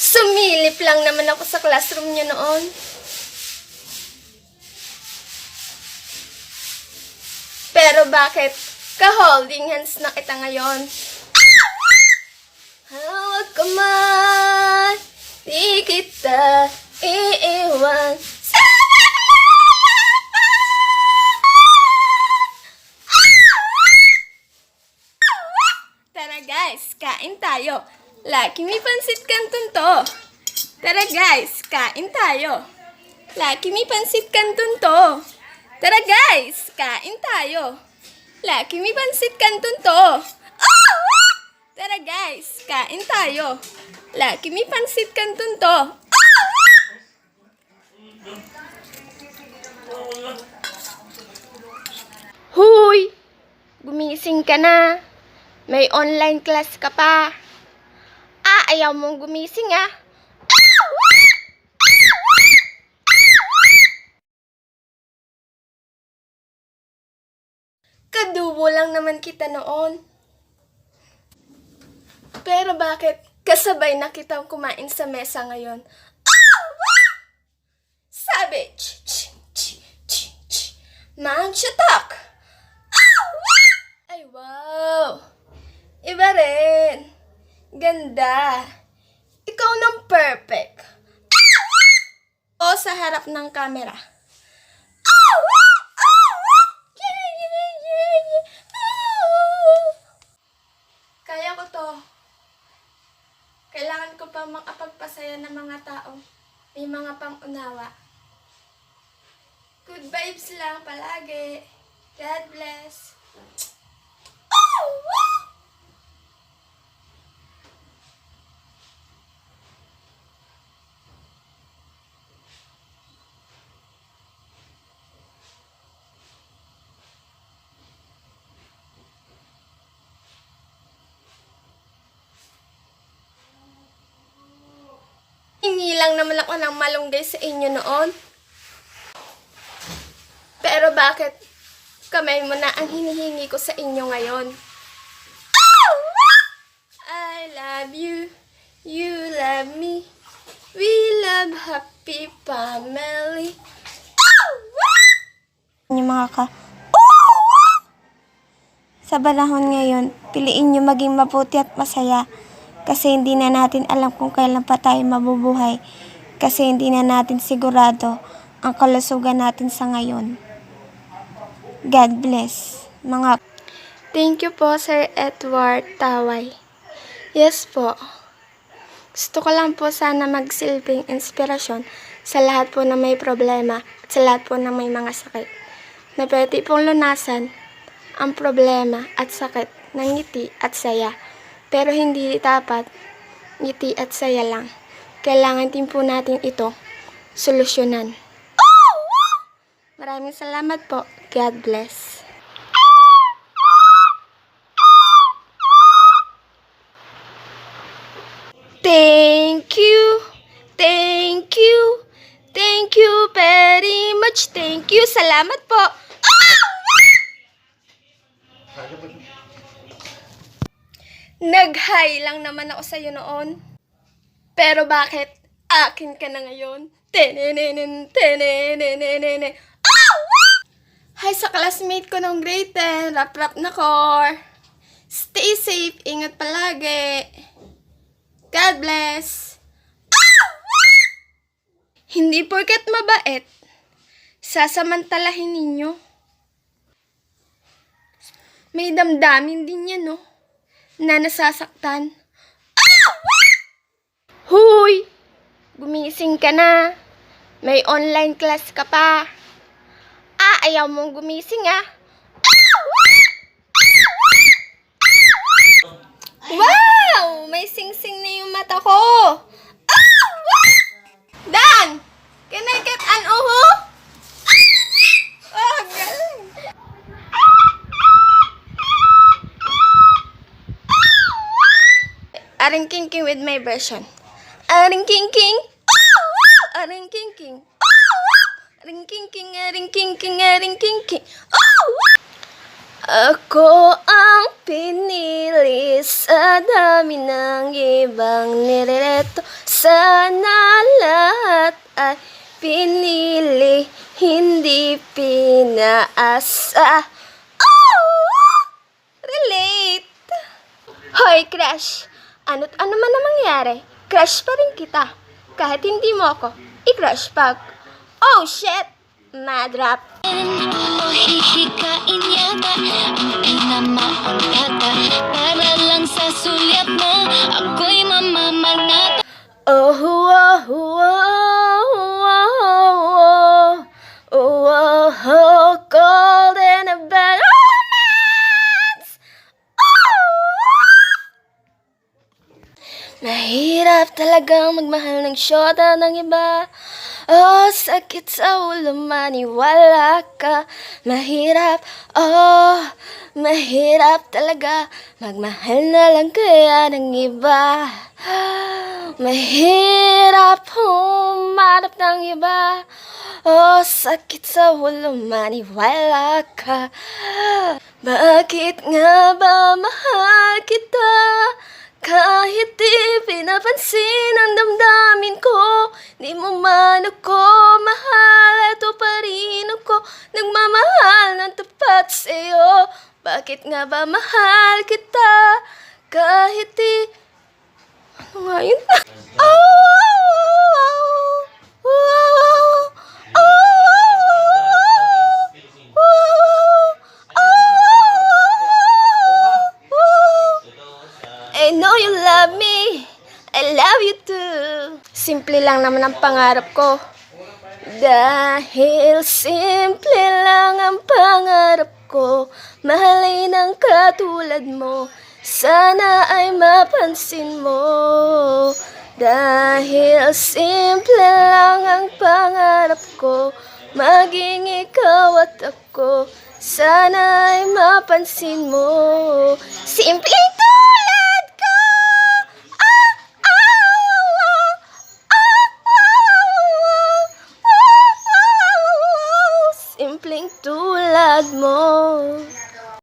Sumilip lang naman ako sa classroom niyo noon. Pero bakit ka-holding hands na kita ngayon? Hawak ka man, di kita iiwan. Tara guys, kain tayo. Laki may pansit kanton to. Tara guys, kain tayo. Laki may pansit kanton to. Tara guys, kain tayo. Laki may pansit kanton to. Ah! Tara guys, kain tayo. Laki may pansit kanton to. Ah! Huy! Gumising ka na. May online class ka pa. Ah, ayaw mong gumising ah. Kadubo lang naman kita noon. Pero bakit kasabay na kitang kumain sa mesa ngayon? Sabi, ch ch ch ch ch Manchatak! Ay, wow! Iba rin. Ganda. Ikaw nang perfect. O sa harap ng camera. Kaya ko to. Kailangan ko pa makapagpasaya ng mga tao. May mga pang-unawa. Good vibes lang palagi. God bless. Oh! wow! Hingi lang naman ako ng malunggay sa inyo noon. Pero bakit kamay mo na ang hinihingi ko sa inyo ngayon? I love you, you love me, we love happy family. Yung mga ka... Sa panahon ngayon, piliin nyo maging mabuti at masaya kasi hindi na natin alam kung kailan pa tayo mabubuhay kasi hindi na natin sigurado ang kalusugan natin sa ngayon. God bless. Mga Thank you po, Sir Edward Taway. Yes po. Gusto ko lang po sana magsilbing inspirasyon sa lahat po na may problema at sa lahat po na may mga sakit. Na pwede pong lunasan ang problema at sakit ng ngiti at saya. Pero hindi dapat ngiti at saya lang. Kailangan din po natin ito solusyonan. Maraming salamat po. God bless. Thank you. Thank you. Thank you very much. Thank you. Salamat po. Nag-hi lang naman ako sa'yo noon. Pero bakit akin ka na ngayon? Tenenenen, tenenenenene. Hi sa classmate ko ng grade 10. Rap-rap na core. Stay safe. Ingat palagi. God bless. Hindi porket mabait, sasamantalahin ninyo. May damdamin din yan, no? Na nasasaktan. Huy! Gumising ka na. May online class ka pa. Ah, ayaw mong gumising, ah. Wow! May sing-sing na yung mata ko. Ah! Wow! Dan! Can I get an uho? Oh, galing. Aring king with my version. Aring king king. Aring king king. Aring king king, aring king king, aring king king. Ako ang pinili sa dami ng ibang nirereto Sana lahat ay pinili, hindi pinaasa Oh! Relate! Hoy, crush! Ano't ano man ang mangyari, crush pa rin kita. Kahit hindi mo ako, i-crush pag... Oh, shit! Madrap! O hihikain yata Ang pinamaangkata Para lang sa sulyap mo Ako'y mamamanata Oh, oh, oh, oh, talagang magmahal ng syota ng iba. Oh, sakit sa ulo maniwala ka. Mahirap, oh, mahirap talaga. Magmahal na lang kaya ng iba. Mahirap humarap ng iba. Oh, sakit sa ulo maniwala ka. Bakit nga ba mahal kita? Kahit di pinapansin ang damdamin ko Di mo man ako mahal Ito pa rin ako Nagmamahal ng tapat sa'yo Bakit nga ba mahal kita? Kahit di Ano nga yun? Oh, oh, oh, oh, oh, oh, oh, oh. I know you love me. I love you too. Simple lang naman ang pangarap ko. Dahil simple lang ang pangarap ko. Mahalin ang katulad mo. Sana ay mapansin mo. Dahil simple lang ang pangarap ko. Maging ikaw at ako. Sana ay mapansin mo. Simpleng